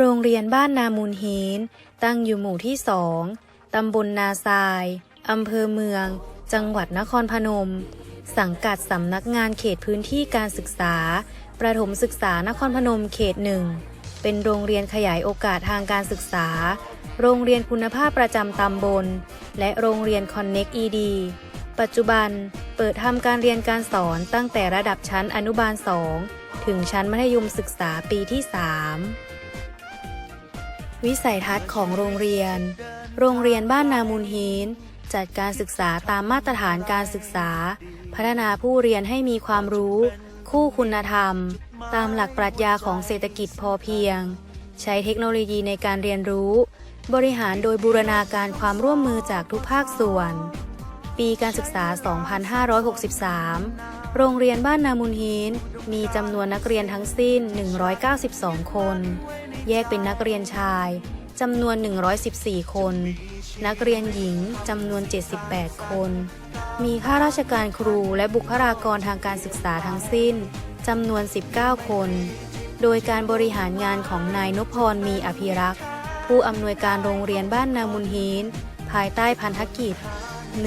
โรงเรียนบ้านนามูลเฮนตั้งอยู่หมู่ที่สองตำบลนาทราย อำเภอเมือง จังหวัดนครพนม สังกัดสำนักงานเขตพื้นที่การศึกษา ประถมศึกษานครพนมเขตหนึ่ง เป็นโรงเรียนขยายโอกาสทางการศึกษา โรงเรียนคุณภาพประจำตำบล และโรงเรียน Connect ED ปัจจุบันเปิดทำการเรียนการสอนตั้งแต่ระดับชั้นอนุบาล 2 ถึงชั้นมัธยมศึกษาปีที่ 3 วิสัยทัศน์ของโรงเรียน โรงเรียนบ้านนามูลฮีนจัดการศึกษาตามมาตรฐานการศึกษา พัฒนาผู้เรียนให้มีความรู้ คู่คุณธรรม ตามหลักปรัชญาของเศรษฐกิจพอเพียง ใช้เทคโนโลยีในการเรียนรู้ บริหารโดยบูรณาการความร่วมมือจากทุกภาคส่วน ปีการศึกษา 2563 โรงเรียนบ้านนามุนฮีนมีจำนวนนักเรียนทั้งสิ้น 192 คน แยกเป็นนักเรียนชายจำนวน 114 คน นักเรียนหญิงจำนวน 78 คน มีข้าราชการครูและบุคลากรทางการศึกษาทั้งสิ้นจำนวน 19 คน โดยการบริหารงานของนายนพพรมีอภิรักษ์ ผู้อำนวยการโรงเรียนบ้านนามุนฮีน ภายใต้พันธกิจ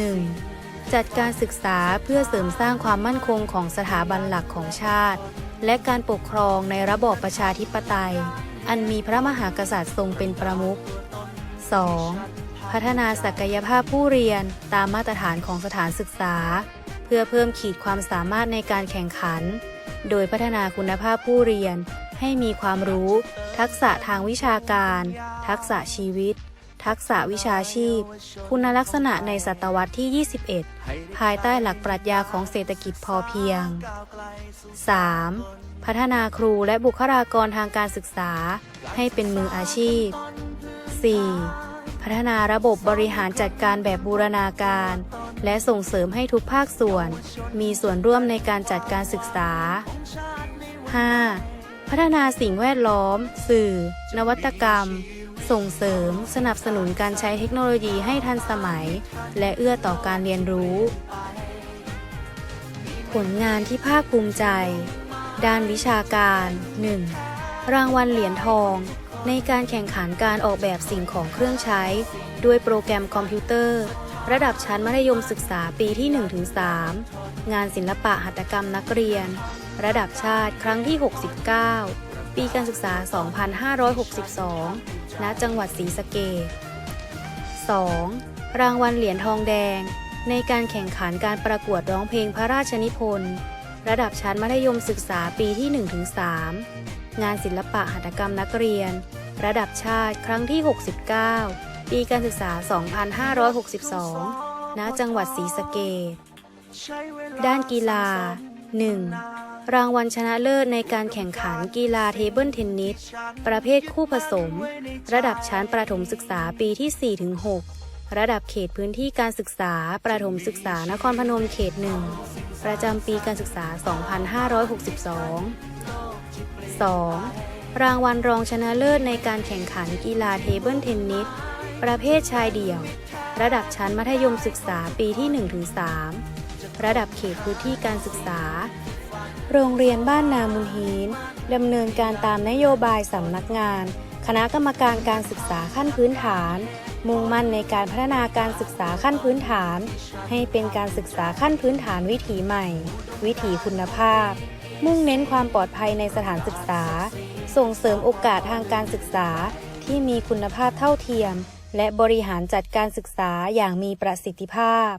1. จัดการศึกษาเพื่อเสริมสร้างความมั่นคงของสถาบันหลักของชาติ และการปกครองในระบอบประชาธิปไตย อันมีพระมหากษัตริย์ทรงเป็นประมุข 2. พัฒนาศักยภาพผู้เรียนตามมาตรฐานของสถานศึกษา เพื่อเพิ่มขีดความสามารถในการแข่งขัน โดยพัฒนาคุณภาพผู้เรียนให้มีความรู้ ทักษะทางวิชาการ ทักษะชีวิต ทักษะวิชาชีพ คุณลักษณะในศตวรรษที่ 21 ภายใต้หลักปรัชญาของเศรษฐกิจพอเพียง 3. พัฒนาครูและบุคลากรทางการศึกษาให้เป็นมืออาชีพ 4. พัฒนาระบบบริหารจัดการแบบบูรณาการ และส่งเสริมให้ทุกภาคส่วน มีส่วนร่วมในการจัดการศึกษา 5. พัฒนาสิ่งแวดล้อม สื่อ นวัตกรรม ส่งเสริมสนับสนุนการใช้เทคโนโลยีให้ทันสมัย และเอื้อต่อการเรียนรู้ ผลงานที่ภาคภูมิใจ ด้านวิชาการ 1. รางวัลเหรียญทอง ในการแข่งขันการออกแบบสิ่งของเครื่องใช้ ด้วยโปรแกรมคอมพิวเตอร์ ระดับชั้นมัธยมศึกษาปีที่ 1-3 งานศิลปะหัตถกรรมนักเรียน ระดับชาติครั้งที่ 69 ปีการศึกษา 2562 ณ จังหวัดศรีสะเกษ 2. รางวัลเหรียญทองแดง ในการแข่งขันการประกวดร้องเพลงพระราชนิพนธ์ ระดับชั้นมัธยมศึกษาปีที่ 1-3 งานศิลปะหัตถกรรมนักเรียน ระดับชาติครั้งที่ 69 ปีการศึกษา 2562 ณ จังหวัดศรีสะเกษ ด้านกีฬา 1. รางวัลชนะเลิศในการแข่งขันกีฬาเทเบิลเทนนิส ประเภทคู่ผสม ระดับชั้นประถมศึกษาปีที่ 4-6 ระดับเขตพื้นที่การศึกษา ประถมศึกษานครพนมเขต1ประจำปีการศึกษา 2562 2. รางวัลรองชนะเลิศในการแข่งขันกีฬาเทเบิลเทนนิส ประเภทชายเดี่ยว ระดับชั้นมัธยมศึกษาปีที่ 1-3 ระดับเขตพื้นที่การศึกษา โรงเรียนบ้านนามุนฮีนดำเนินการตามนโยบายสำนักงาน คณะกรรมการการศึกษาขั้นพื้นฐาน มุ่งมั่นในการพัฒนาการศึกษาขั้นพื้นฐาน ให้เป็นการศึกษาขั้นพื้นฐานวิถีใหม่ วิถีคุณภาพ มุ่งเน้นความปลอดภัยในสถานศึกษา ส่งเสริมโอกาสทางการศึกษาที่มีคุณภาพเท่าเทียม และบริหารจัดการศึกษาอย่างมีประสิทธิภาพ